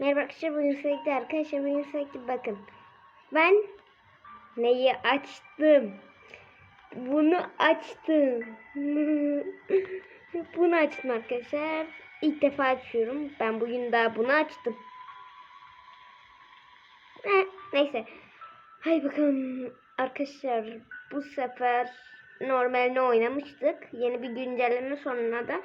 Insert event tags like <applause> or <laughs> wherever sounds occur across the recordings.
Merhaba arkadaşlar bugün sürekli arkadaşlar bugün sürekli bakın. Ben neyi açtım? Bunu açtım. <laughs> bunu açtım arkadaşlar. İlk defa açıyorum. Ben bugün daha bunu açtım. Neyse. Hay bakalım arkadaşlar bu sefer normalde oynamıştık. Yeni bir güncelleme sonuna da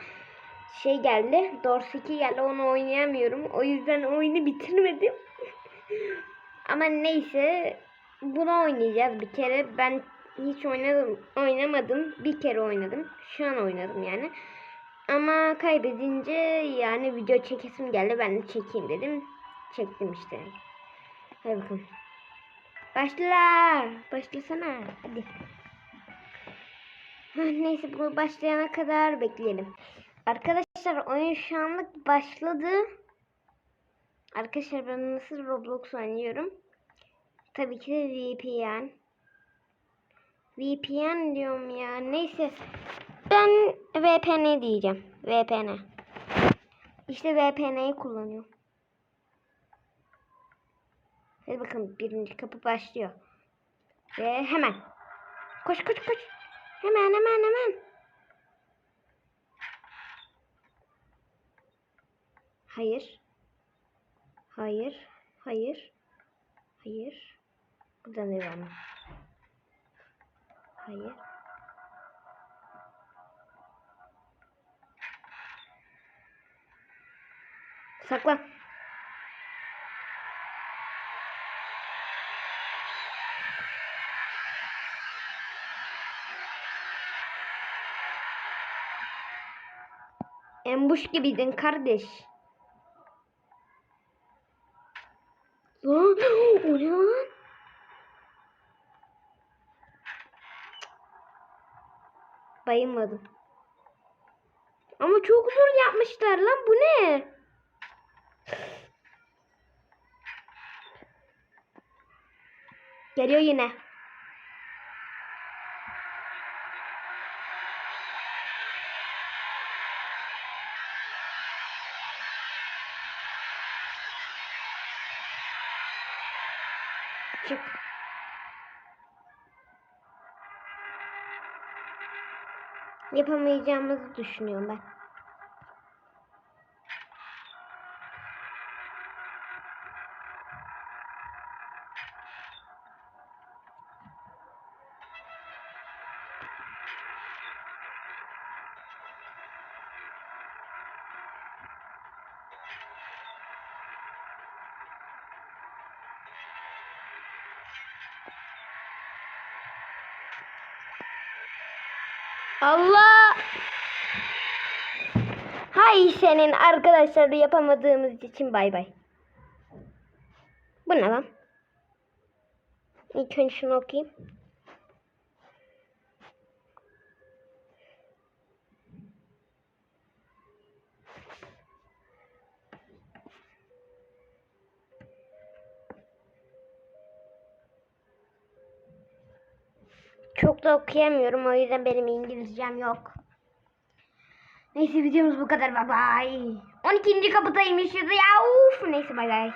şey geldi. Dors 2 geldi. Onu oynayamıyorum. O yüzden oyunu bitirmedim. <laughs> Ama neyse bunu oynayacağız bir kere. Ben hiç oynadım, oynamadım. Bir kere oynadım. Şu an oynadım yani. Ama kaybedince yani video çekesim geldi. Ben de çekeyim dedim. Çektim işte. Hadi bakalım. Başla. Başlasana. Hadi. Neyse bu başlayana kadar bekleyelim. Arkadaşlar oyun şu anlık başladı. Arkadaşlar ben nasıl Roblox oynuyorum? Tabii ki de VPN. VPN diyorum ya. Neyse. Ben VPN diyeceğim. VPN. İşte VPN'yi kullanıyorum. Hadi bakalım birinci kapı başlıyor. Ve hemen. Koş koş koş. Hemen hemen hemen. Hayır. Hayır. Hayır. Hayır. Buradan devam. Hayır. Saklan. Embuş gibiydin kardeş. Lan o ne lan? Bayılmadım. Ama çok zor yapmışlar lan bu ne? Geliyor yine. Çık. Yapamayacağımızı düşünüyorum ben. Allah! Hay senin arkadaşları yapamadığımız için bay bay. Bu ne lan? İlk önce şunu okuyayım. Çok da okuyamıyorum o yüzden benim İngilizcem yok. Neyse videomuz bu kadar. Bye bye. 12. kapıdaymışız ya. Uf. Neyse bay bay.